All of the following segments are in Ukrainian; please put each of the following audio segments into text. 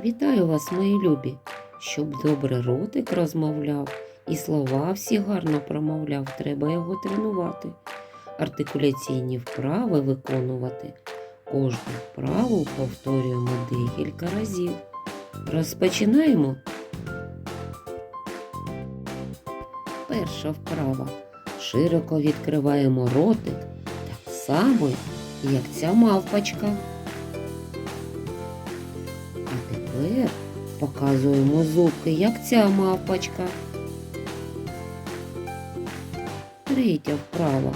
Вітаю вас, мої любі! Щоб добре ротик розмовляв і слова всі гарно промовляв, треба його тренувати. Артикуляційні вправи виконувати. Кожну вправу повторюємо декілька разів. Розпочинаємо. Перша вправа. Широко відкриваємо ротик, так само, як ця мавпочка. А тепер показуємо зубки, як ця мавпочка. Третя вправа.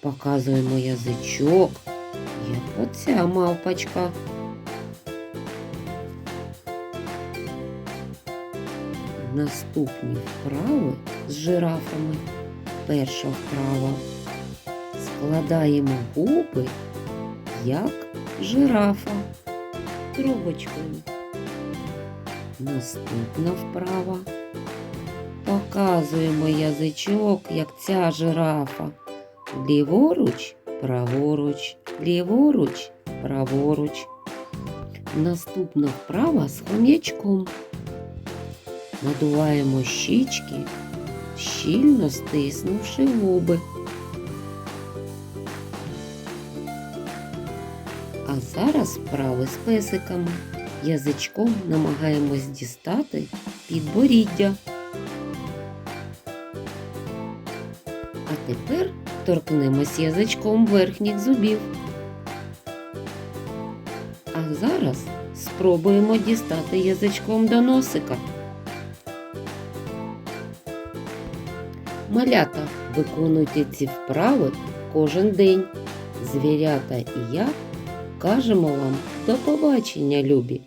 Показуємо язичок, як оця мавпочка. Наступні вправи з жирафами. Перша вправа. Складаємо губи, як жирафа трубочкою. Наступна вправа. Показуємо язичок, як ця жирафа. Ліворуч, праворуч, ліворуч, праворуч. Наступна вправа з хом'ячком. Надуваємо щічки, щільно стиснувши губи. А зараз вправи з песиками. Язичком намагаємось дістати підборіддя. А тепер торкнемось язичком верхніх зубів. А зараз спробуємо дістати язичком до носика. Малята, виконуйте ці вправи кожен день. Звірята і я кажемо вам до побачення, любі!